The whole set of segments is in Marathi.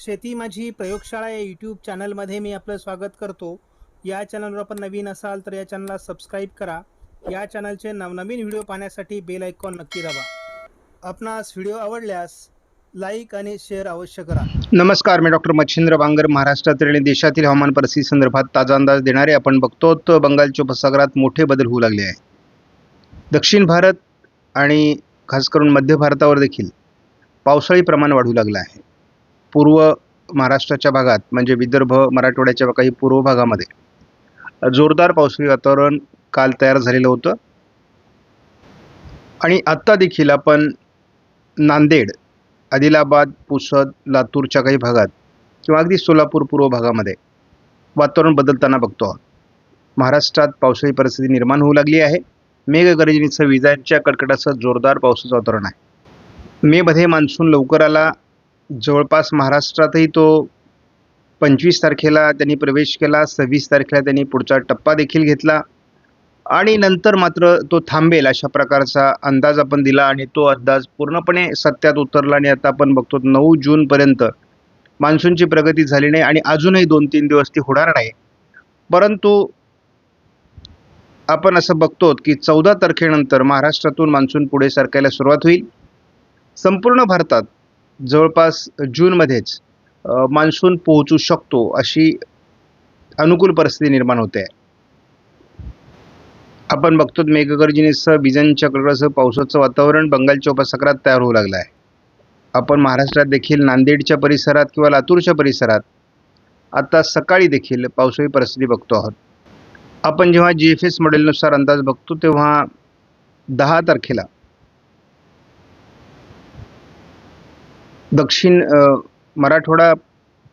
शेती माझी प्रयोगशाळा या यूट्यूब चॅनलमध्ये मी आपलं स्वागत करतो. या चॅनलवर आपण नवीन असाल तर या चॅनलला सबस्क्राईब करा. या चॅनलचे नवनवीन व्हिडिओ पाहण्यासाठी बेल आयकॉन नक्की दाबा. आपणास व्हिडिओ आवडल्यास लाईक आणि शेअर अवश्य करा. नमस्कार मी डॉक्टर मच्छिंद्र बांगर महाराष्ट्रातील आणि देशातील हवामान परिस्थिती संदर्भात ताजा अंदाज देणारे आपण बघतो तर बंगालच्या उपसागरात मोठे बदल होऊ लागले आहे दक्षिण भारत आणि खास करून मध्य भारतावर देखील पावसाळी प्रमाण वाढू लागलं आहे. पूर्व महाराष्ट्राच्या भागात म्हणजे विदर्भ मराठवाड्याच्या काही पूर्व भागामध्ये जोरदार पावसाळी वातावरण काल तयार झालेलं होतं. आणि आत्ता देखील आपण नांदेड आदिलाबाद पुसद लातूरच्या काही भागात किंवा अगदी सोलापूर पूर्व भागामध्ये वातावरण बदलताना बघतो आहोत. महाराष्ट्रात पावसाळी परिस्थिती निर्माण होऊ लागली आहे. मेघगर्जनीचं विजांच्या कडकडाचं जोरदार पावसाचं वातावरण आहे. मेमध्ये मान्सून लवकर आला. जवळपास महाराष्ट्रातही तो पंचवीस तारखेला त्यांनी प्रवेश केला सव्वीस तारखेला त्यांनी पुढचा टप्पा देखील घेतला आणि नंतर मात्र तो थांबेल अशा प्रकारचा अंदाज आपण दिला आणि तो अंदाज पूर्णपणे सत्यात उतरला आणि आता आपण बघतो नऊ जूनपर्यंत मान्सूनची प्रगती झाली नाही आणि अजूनही दोन तीन दिवस ती होणार नाही. परंतु आपण असं बघतो की चौदा तारखेनंतर महाराष्ट्रातून मान्सून पुढे सरकायला सुरुवात होईल. संपूर्ण भारतात जवळपास जूनमध्येच मान्सून पोहोचू शकतो अशी अनुकूल परिस्थिती निर्माण होते. आहे आपण बघतो मेघगर्जनेसह विजांच्या कडकडासह पावसाचं वातावरण बंगालच्या उपसागरात तयार होऊ लागलं आहे आपण महाराष्ट्रात देखील नांदेडच्या परिसरात किंवा लातूरच्या परिसरात आता सकाळी देखील पावसाळी परिस्थिती बघतो आहोत. आपण जेव्हा जी एफ एस मॉडेलनुसार अंदाज बघतो तेव्हा दहा तारखेला दक्षिण मराठवाडा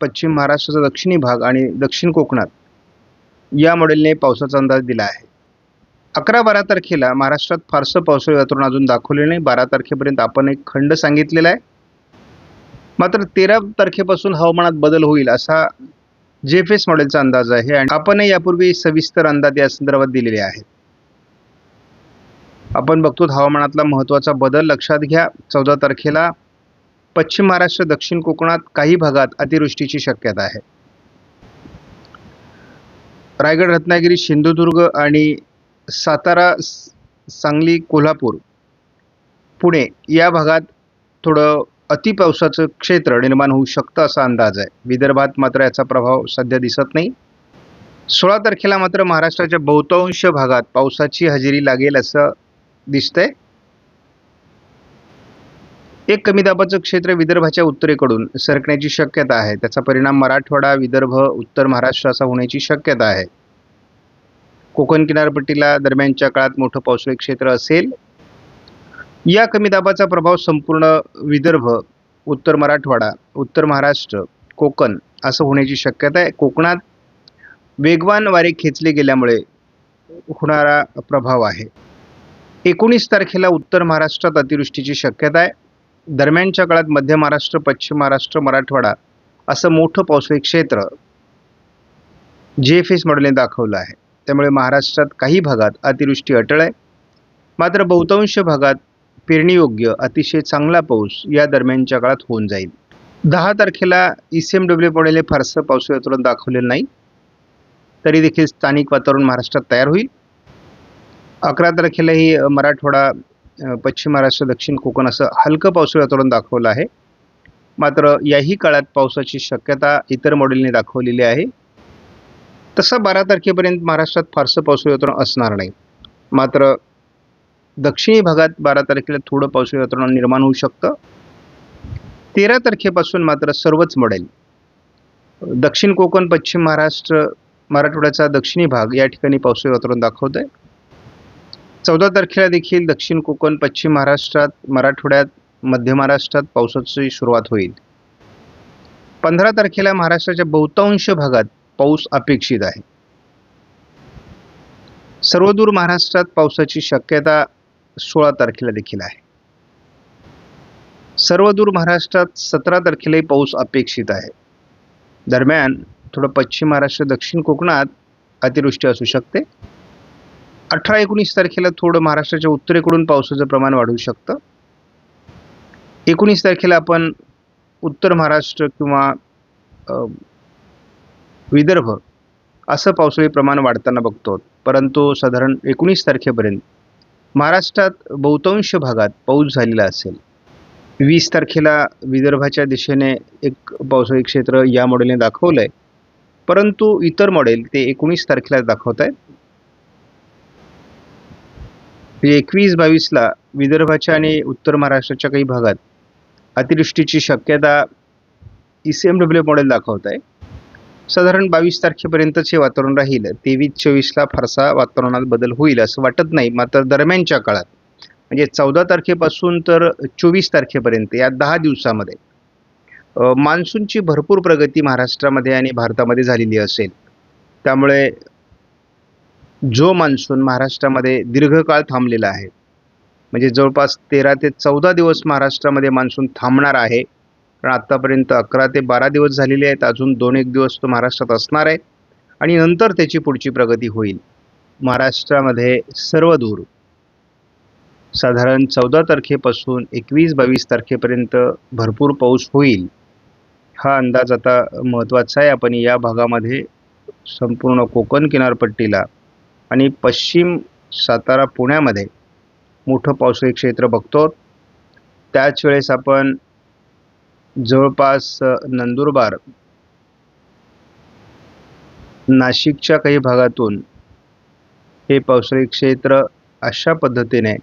पश्चिम महाराष्ट्राचा दक्षिणी भाग आणि दक्षिण कोकणात या मॉडेलने पावसाचा अंदाज दिला आहे. अकरा बारा तारखेला महाराष्ट्रात फारसं पावसाळी वातावरण अजून दाखवले नाही. बारा तारखेपर्यंत आपण एक खंड सांगितलेला आहे. मात्र तेरा तारखेपासून हवामानात बदल होईल असा जे एस मॉडेलचा अंदाज आहे आणि आपणही यापूर्वी सविस्तर अंदाज या संदर्भात दिलेले आहेत. आपण बघतो हवामानातला महत्त्वाचा बदल लक्षात घ्या. चौदा तारखेला पश्चिम महाराष्ट्र दक्षिण कोकणात काही भागात अतिवृष्टीची शक्यता आहे. रायगड रत्नागिरी सिंधुदुर्ग आणि सातारा सांगली कोल्हापूर पुणे या भागात थोडं अतिपावसाचं क्षेत्र निर्माण होऊ शकतं असा अंदाज आहे. विदर्भात मात्र याचा प्रभाव सध्या दिसत नाही. सोळा तारखेला मात्र महाराष्ट्राच्या बहुतांश भागात पावसाची हजेरी लागेल असं दिसतंय. एक कमी दाबाचं क्षेत्र विदर्भाच्या उत्तरेकडून सरकण्याची शक्यता आहे. त्याचा परिणाम मराठवाडा विदर्भ उत्तर महाराष्ट्र असा होण्याची शक्यता आहे. कोकण किनारपट्टीला दरम्यानच्या काळात मोठं पावसाळी क्षेत्र असेल. या कमी दाबाचा प्रभाव संपूर्ण विदर्भ उत्तर मराठवाडा उत्तर महाराष्ट्र कोकण असं होण्याची शक्यता आहे. कोकणात वेगवान वारे खेचले गेल्यामुळे होणारा प्रभाव आहे. एकोणीस तारखेला उत्तर महाराष्ट्रात अतिवृष्टीची शक्यता आहे. दरम्यानच्या काळात मध्य महाराष्ट्र पश्चिम महाराष्ट्र मराठवाडा असं मोठं पावसाळी क्षेत्र जे एफ एस मॉडेलने दाखवलं आहे. त्यामुळे महाराष्ट्रात काही भागात अतिवृष्टी अटळ आहे. मात्र बहुतांश भागात पेरणीयोग्य अतिशय चांगला पाऊस या दरम्यानच्या काळात होऊन जाईल. दहा तारखेला ई सी एम डब्ल्यू मॉडेलने फारसं पावसाळी वातावरण दाखवलेलं नाही. तरी देखील स्थानिक वातावरण महाराष्ट्रात तयार होईल. अकरा तारखेलाही मराठवाडा पश्चिम महाराष्ट्र दक्षिण कोकण असं हलकं पावसाळी वातावरण दाखवलं आहे. मात्र याही काळात पावसाची शक्यता इतर मॉडेलने दाखवलेली आहे. तसं बारा तारखेपर्यंत महाराष्ट्रात फारसं पावसाळी वातावरण असणार नाही. मात्र दक्षिणी भागात बारा तारखेला थोडं पावसाळी वातावरण निर्माण होऊ शकतं. तेरा तारखेपासून मात्र सर्वच मॉडेल दक्षिण कोकण पश्चिम महाराष्ट्र मराठवाड्याचा दक्षिणी भाग या ठिकाणी पावसाळी वातावरण दाखवत आहे चौदा तारखेला देखील दक्षिण कोकण पश्चिम महाराष्ट्रात मराठवाड्यात मध्य महाराष्ट्रात पावसाची सुरुवात होईल. पंधरा तारखेला महाराष्ट्राच्या बहुतांश भागात पाऊस अपेक्षित आहे. सर्वदूर महाराष्ट्रात पावसाची शक्यता सोळा तारखेला देखील आहे. सर्वदूर महाराष्ट्रात सतरा तारखेलाही पाऊस अपेक्षित आहे. दरम्यान थोडं पश्चिम महाराष्ट्र दक्षिण कोकणात अतिवृष्टी असू शकते. अठरा एकोणीस तारखेला थोडं महाराष्ट्राच्या उत्तरेकडून पावसाचं प्रमाण वाढू शकतं. एकोणीस तारखेला आपण उत्तर महाराष्ट्र किंवा विदर्भ असं पावसाळी प्रमाण वाढताना बघतो. परंतु साधारण एकोणीस तारखेपर्यंत महाराष्ट्रात बहुतांश भागात पाऊस झालेला असेल. वीस तारखेला विदर्भाच्या दिशेने एक पावसाळी क्षेत्र या मॉडेलने दाखवलं आहे परंतु इतर मॉडेल ते एकोणीस तारखेला दाखवत आहेत म्हणजे एकवीस बावीसला विदर्भाच्या आणि उत्तर महाराष्ट्राच्या काही भागात अतिवृष्टीची शक्यता E C M W model दाखवत आहे. साधारण बावीस तारखेपर्यंतच हे वातावरण राहील. तेवीस चोवीसला फारसा वातावरणात बदल होईल असं वाटत नाही. मात्र दरम्यानच्या काळात म्हणजे चौदा तारखेपासून तर चोवीस तारखेपर्यंत या दहा दिवसामध्ये मान्सूनची भरपूर प्रगती महाराष्ट्रामध्ये आणि भारतामध्ये झालेली असेल. त्यामुळे जो मान्सून महाराष्ट्रामध्ये दीर्घकाळ थांबलेला आहे म्हणजे जवळपास तेरा ते चौदा दिवस महाराष्ट्रामध्ये मान्सून थांबणार आहे. कारण आत्तापर्यंत अकरा ते बारा दिवस झालेले आहेत अजून दोन एक दिवस तो महाराष्ट्रात असणार आहे आणि नंतर त्याची पुढची प्रगती होईल. महाराष्ट्रामध्ये सर्वदूर साधारण चौदा तारखेपासून एकवीस बावीस तारखेपर्यंत भरपूर पाऊस होईल. हा अंदाज आता महत्त्वाचा आहे. आपण या भागामध्ये संपूर्ण कोकण किनारपट्टीला आणि पश्चिम सातारा पुण्यामध्ये मोठं पावसाळी क्षेत्र बघतो. त्याच वेळेस आपण जवळपास नंदुरबार नाशिकच्या काही भागातून हे पावसाळी क्षेत्र अशा पद्धतीने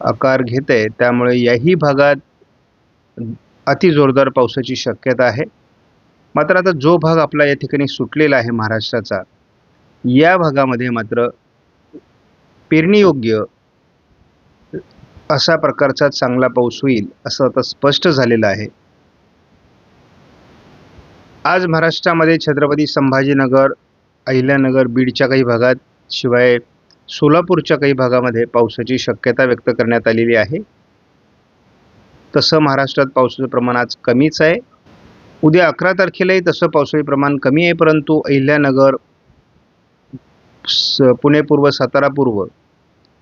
आकार घेते. त्यामुळे याही भागात अति जोरदार पावसाची शक्यता आहे. मात्र आता जो भाग आपला या ठिकाणी सुटलेला आहे महाराष्ट्राचा या भागामध्ये मात्र पेरणीयोग्य अशा प्रकारचा चांगला पाऊस होईल असं आता स्पष्ट झालेलं आहे. आज महाराष्ट्रामध्ये छत्रपती संभाजीनगर अहिल्यानगर बीडच्या काही भागात शिवाय सोलापूरच्या काही भागामध्ये पावसाची शक्यता व्यक्त करण्यात आलेली आहे. तसं महाराष्ट्रात पावसाचं प्रमाण आज कमीच आहे. उद्या अकरा तारखेलाही तसं पावसाळी प्रमाण कमी आहे परंतु अहिल्यानगर स- पुणे पूर्व सातारा पूर्व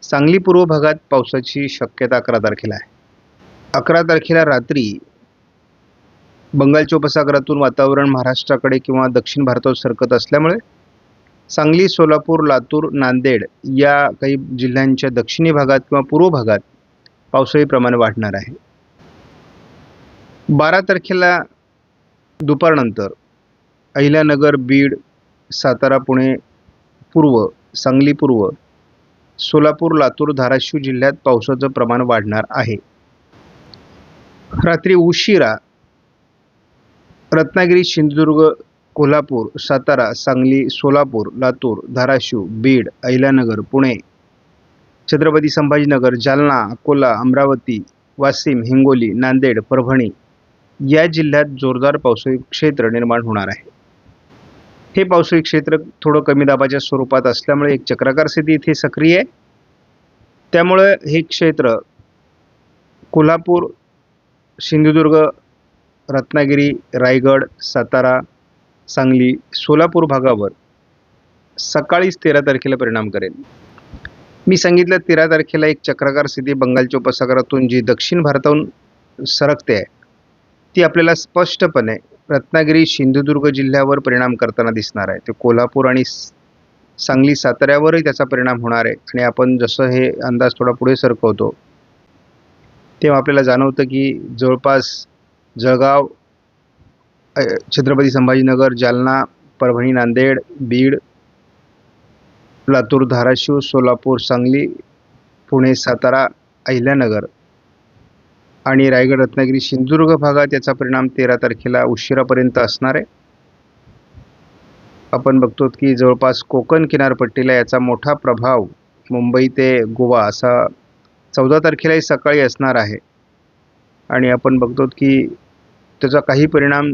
सांगली पूर्व भागात पावसाची शक्यता अकरा तारखेला आहे. अकरा तारखेला रात्री बंगालच्या उपसागरातून वातावरण महाराष्ट्राकडे किंवा दक्षिण भारतात सरकत असल्यामुळे सांगली सोलापूर लातूर नांदेड या काही जिल्ह्यांच्या दक्षिणी भागात किंवा पूर्व भागात पावसाळी प्रमाण वाढणार आहे. बारा तारखेला दुपारनंतर अहिल्यानगर बीड सातारा पुणे पूर्व सांगली पूर्व सोलापूर लातूर धाराशिव जिल्ह्यात पावसाचं प्रमाण वाढणार आहे. रात्री उशिरा रत्नागिरी सिंधुदुर्ग कोल्हापूर सातारा सांगली सोलापूर लातूर धाराशिव बीड अहिल्यानगर पुणे छत्रपती संभाजीनगर जालना अकोला अमरावती वाशिम हिंगोली नांदेड परभणी या जिल्ह्यात जोरदार पावसाळी क्षेत्र निर्माण होणार आहे. हे पावसाळी क्षेत्र थोडं कमी दाबाच्या स्वरूपात असल्यामुळे एक चक्राकार स्थिती इथे सक्रिय आहे. त्यामुळे हे क्षेत्र कोल्हापूर सिंधुदुर्ग रत्नागिरी रायगड सातारा सांगली सोलापूर भागावर सकाळीच तेरा तारखेला परिणाम करेल. मी सांगितलं तेरा तारखेला एक चक्राकार स्थिती बंगालच्या उपसागरातून जी दक्षिण भारताहून सरकते आहे ती आपल्याला स्पष्टपणे रत्नागिरी सिंधुदुर्ग जिल्ह्यावर परिणाम करताना दिसणार आहे. ते कोल्हापूर आणि सांगली साताऱ्यावरही त्याचा परिणाम होणार आहे. आणि आपण जसं हे अंदाज थोडा पुढे सरकवतो तेव्हा आपल्याला जाणवतं की जवळपास जळगाव छत्रपती संभाजीनगर जालना परभणी नांदेड बीड लातूर धाराशिव सोलापूर सांगली पुणे सातारा अहिल्यानगर आणि रायगड रत्नागिरी सिंधुदुर्ग भागात याचा परिणाम तेरा तारखेला उशिरापर्यंत असणार आहे. आपण बघतो की जवळपास कोकण किनारपट्टीला याचा मोठा प्रभाव मुंबई ते गोवा असा चौदा तारखेलाही सकाळी असणार आहे. आणि आपण बघतो की त्याचा काही परिणाम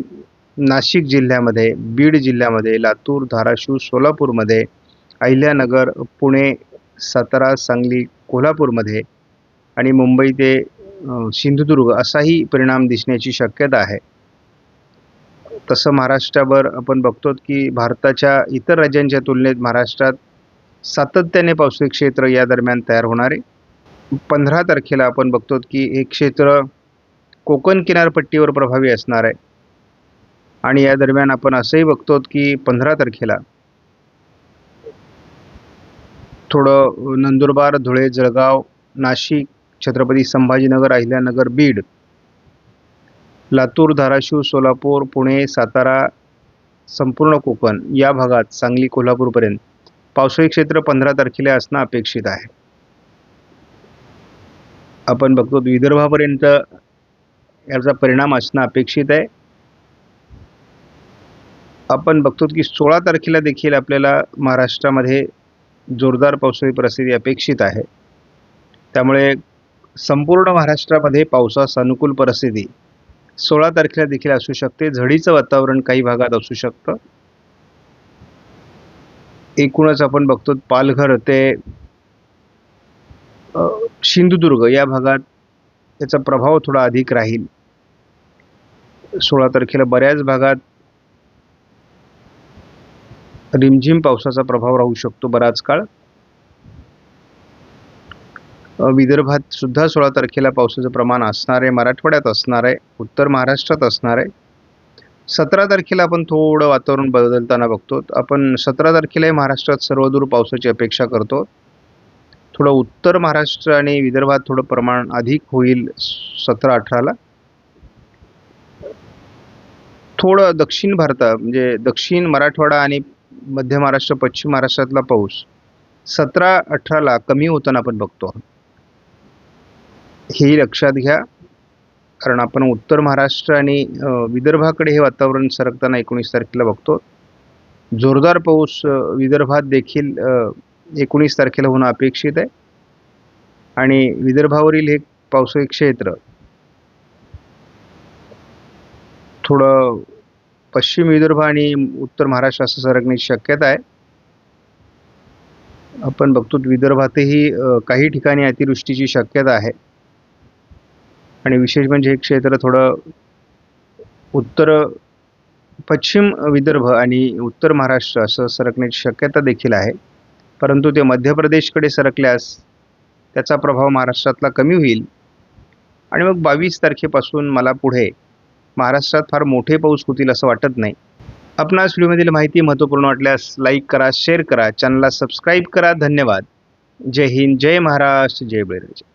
नाशिक जिल्ह्यामध्ये बीड जिल्ह्यामध्ये लातूर धाराशिव सोलापूरमध्ये अहिल्यानगर पुणे सातारा सांगली कोल्हापूरमध्ये आणि मुंबई ते सिंधुदुर्ग असाही परिणाम दिसण्याची शक्यता आहे. तसं महाराष्ट्रावर आपण बघतो की भारताच्या इतर राज्यांच्या तुलनेत महाराष्ट्रात सातत्याने पावसाळी क्षेत्र या दरम्यान तयार होणार. आहे पंधरा तारखेला आपण बघतो की हे क्षेत्र कोकण किनारपट्टीवर प्रभावी असणार आहे. आणि या दरम्यान आपण असंही बघतो की पंधरा तारखेला थोडं नंदुरबार धुळे जळगाव नाशिक छत्रपती संभाजीनगर अहिल्यानगर बीड. लातूर धाराशिव सोलापूर पुणे सातारा संपूर्ण कोकण या भागात सांगली कोल्हापूरपर्यंत. पावसाळी क्षेत्र पंधरा तारखेला असणं अपेक्षित आहे. आपण बघतो विदर्भापर्यंत याचा परिणाम असणं अपेक्षित आहे. आपण बघतो की सोळा तारखेला देखील आपल्याला महाराष्ट्रामध्ये जोरदार पावसाळी परिस्थिती अपेक्षित आहे. त्यामुळे संपूर्ण महाराष्ट्रामध्ये पावसास अनुकूल परिस्थिती सोळा तारखेला देखील असू शकते. झडीचं वातावरण काही भागात असू शकतं. एकूणच आपण बघतो पालघर ते सिंधुदुर्ग या भागात त्याचा प्रभाव थोडा अधिक राहील. सोळा तारखेला बऱ्याच भागात रिमझिम पावसाचा प्रभाव राहू शकतो बराच काळ. विदर्भात सुद्धा सोळा तारखेला पावसाचं प्रमाण असणार आहे मराठवाड्यात असणार आहे उत्तर महाराष्ट्रात असणार. आहे सतरा तारखेला आपण थोडं वातावरण बदलताना बघतो. आपण सतरा तारखेलाही महाराष्ट्रात सर्वदूर पावसाची अपेक्षा करतो. थोडं उत्तर महाराष्ट्र आणि विदर्भात थोडं प्रमाण अधिक होईल सतरा अठराला. थोडं दक्षिण भारतात म्हणजे दक्षिण मराठवाडा आणि मध्य महाराष्ट्र पश्चिम महाराष्ट्रातला पाऊस सतरा अठराला कमी होताना आपण बघतो. हेही लक्षात घ्या. कारण आपण उत्तर महाराष्ट्र आणि विदर्भाकडे हे वातावरण सरकताना एकोणीस तारखेला बघतो. जोरदार पाऊस विदर्भात देखील एकोणीस तारखेला होणं अपेक्षित आहे. आणि विदर्भावरील हे पावसाळी क्षेत्र थोडं पश्चिम विदर्भ आणि उत्तर महाराष्ट्र असं सरकण्याची शक्यता आहे. आपण बघतो विदर्भातही काही ठिकाणी अतिवृष्टीची शक्यता आहे. आणि विशेष म्हणजे हे क्षेत्र थोडं उत्तर पश्चिम विदर्भ आणि उत्तर महाराष्ट्र असं सरकण्याची शक्यता देखील आहे. परंतु ते मध्य प्रदेशकडे सरकल्यास त्याचा प्रभाव महाराष्ट्रातला कमी होईल. आणि मग बावीस तारखेपासून मला पुढे महाराष्ट्रात फार मोठे पाऊस होतील असं वाटत नाही. आपणास व्हिडिओमधील माहिती महत्त्वपूर्ण वाटल्यास लाईक करा शेअर करा चॅनलला सबस्क्राईब करा. धन्यवाद. जय हिंद जय महाराष्ट्र जय बळीराजा